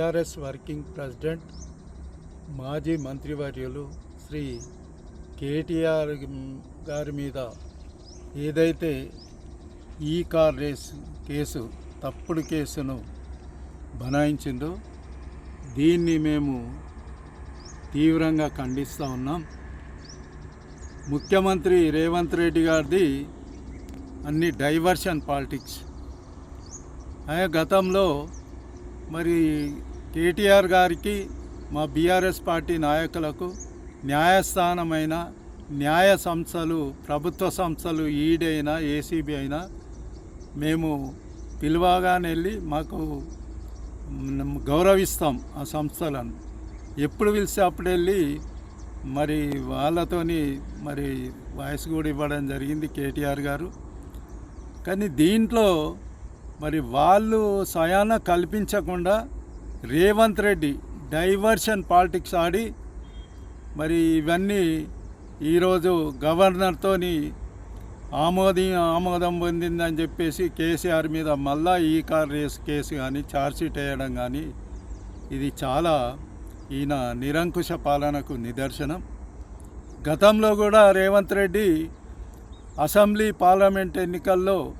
TRS working president మాజీ మంత్రివర్యులు శ్రీ కేటీఆర్ గారి మీద ఏదైతే ఈ కార్ రేస్ కేసు తప్పుడు కేసును బనాయించిందో దీన్ని మేము తీవ్రంగా ఖండిస్తూ ఉన్నాం. ముఖ్యమంత్రి రేవంత్ రెడ్డి గారిది అన్ని డైవర్షన్ పాలిటిక్స్. ఆయా గతంలో మరి కేటీఆర్ గారికి మా బీఆర్ఎస్ పార్టీ నాయకులకు న్యాయస్థానమైన న్యాయ సంస్థలు ప్రభుత్వ సంస్థలు ఈడీ అయినా ఏసీబీ అయినా మేము పిలువగానే వెళ్ళి మాకు గౌరవిస్తాం ఆ సంస్థలను. ఎప్పుడు పిలిస్తే అప్పుడు వెళ్ళి మరి వాళ్ళతోని మరి వాయిస్ కూడా ఇవ్వడం జరిగింది కేటీఆర్ గారు. కానీ దీంట్లో మరి వాళ్ళు స్వయాన కల్పించకుండా రేవంత్ రెడ్డి డైవర్షన్ పాలిటిక్స్ ఆడి మరి ఇవన్నీ ఈరోజు గవర్నర్తోని ఆమోది ఆమోదం పొందిందని చెప్పేసి కేసీఆర్ మీద మళ్ళా ఈ కార్ రేస్ కేసు కానీ ఛార్జ్షీట్ వేయడం కానీ ఇది చాలా ఈయన నిరంకుశ పాలనకు నిదర్శనం. గతంలో కూడా రేవంత్ రెడ్డి అసెంబ్లీ పార్లమెంట్ ఎన్నికల్లో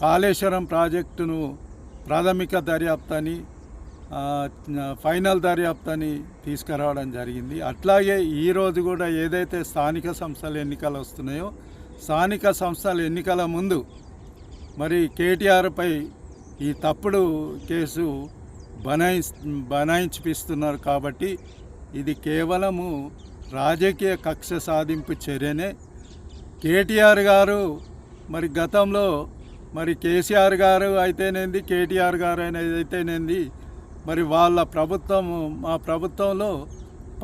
కాళేశ్వరం ప్రాజెక్టును ప్రాథమిక దర్యాప్తు అని ఫైనల్ దర్యాప్తుని తీసుకురావడం జరిగింది. అట్లాగే ఈరోజు కూడా ఏదైతే స్థానిక సంస్థల ఎన్నికలు వస్తున్నాయో స్థానిక సంస్థల ఎన్నికల ముందు మరి కేటీఆర్పై ఈ తప్పుడు కేసు బనాయి బనాయించిపిస్తున్నారు కాబట్టి ఇది కేవలము రాజకీయ కక్ష సాధింపు చర్యనే. కేటీఆర్ గారు మరి గతంలో మరి కేసీఆర్ గారు అయితేనేంది కేటీఆర్ గారు అనేది అయితేనేంది మరి వాళ్ళ ప్రభుత్వం మా ప్రభుత్వంలో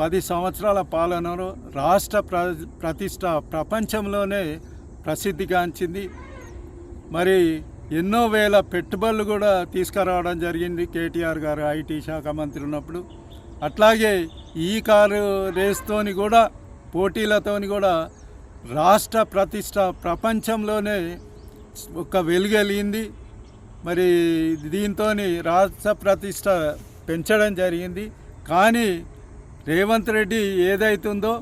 పది సంవత్సరాల పాలనలో రాష్ట్ర ప్ర ప్రతిష్ట ప్రపంచంలోనే ప్రసిద్ధిగాంచింది. మరి ఎన్నో వేల పెట్టుబడులు కూడా తీసుకురావడం జరిగింది కేటీఆర్ గారు ఐటీ శాఖ మంత్రి ఉన్నప్పుడు. అట్లాగే ఈ కారు రేస్తోని కూడా పోటీలతోని కూడా రాష్ట్ర ప్రతిష్ట ప్రపంచంలోనే ఒక వెలుగెలిగింది. మరి దీంతో రాష్ట్ర ప్రతిష్ట పెంచడం జరిగింది. కానీ రేవంత్ రెడ్డి ఏదైతుందో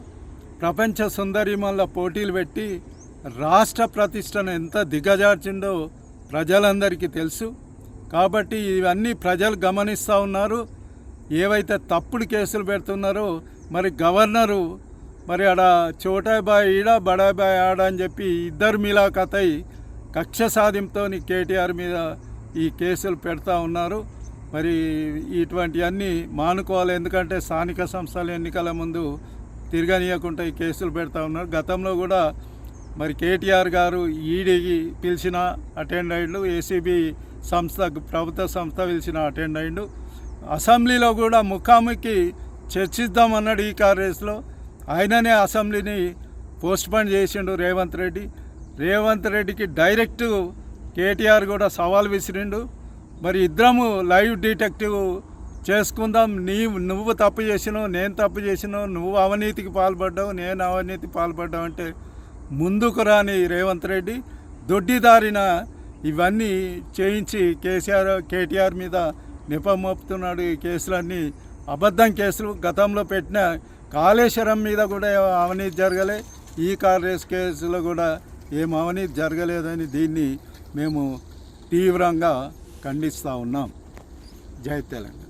ప్రపంచ సుందరిమల్ల పోటీలు పెట్టి రాష్ట్ర ప్రతిష్టను ఎంత దిగజార్చిండో ప్రజలందరికీ తెలుసు. కాబట్టి ఇవన్నీ ప్రజలు గమనిస్తూ ఉన్నారు. ఏవైతే తప్పుడు కేసులు పెడుతున్నారో మరి గవర్నరు మరి ఆడ చోటాయ్ ఈడ బడాబాయి ఆడ అని చెప్పి ఇద్దరు మిలాఖతై కక్ష సాధింపుతో కేటీఆర్ మీద ఈ కేసులు పెడతా ఉన్నారు. మరి ఇటువంటివన్నీ మానుకోవాలి. ఎందుకంటే స్థానిక సంస్థల ఎన్నికల ముందు తిరగనీయకుండా ఈ కేసులు పెడతా ఉన్నారు. గతంలో కూడా మరి కేటీఆర్ గారు ఈడీకి పిలిచిన అటెండ్ అయ్యిండు. ఏసీబీ సంస్థ ప్రభుత్వ సంస్థ పిలిచిన అటెండ్ అయ్యిండు. అసెంబ్లీలో కూడా ముఖాముఖి చర్చిద్దామన్నాడు ఈ కాంగ్రెస్లో. ఆయననే అసెంబ్లీని పోస్ట్పోన్ చేసిండు రేవంత్ రెడ్డి. రేవంత్ రెడ్డికి డైరెక్ట్ కేటీఆర్ కూడా సవాల్ విసిరిండు. మరి ఇద్దరము లైవ్ డిటెక్టివ్ చేసుకుందాం. నీ నువ్వు తప్పు చేసినావు నేను తప్పు చేసినావు నువ్వు అవినీతికి పాల్పడ్డావు నేను అవినీతి పాల్పడ్డావు అంటే ముందుకు రాని రేవంత్ రెడ్డి దొడ్డిదారిన ఇవన్నీ చేయించి కేసీఆర్ కేటీఆర్ మీద నిపమోపుతున్నాడు ఈ కేసులన్నీ. అబద్ధం కేసులు గతంలో పెట్టిన కాళేశ్వరం మీద కూడా అవినీతి జరగలే. ఈ కాంగ్రెస్ కేసులో కూడా ఏం అవినీతి జరగలేదని దీన్ని మేము తీవ్రంగా ఖండిస్తూ ఉన్నాం. జై తెలంగాణ.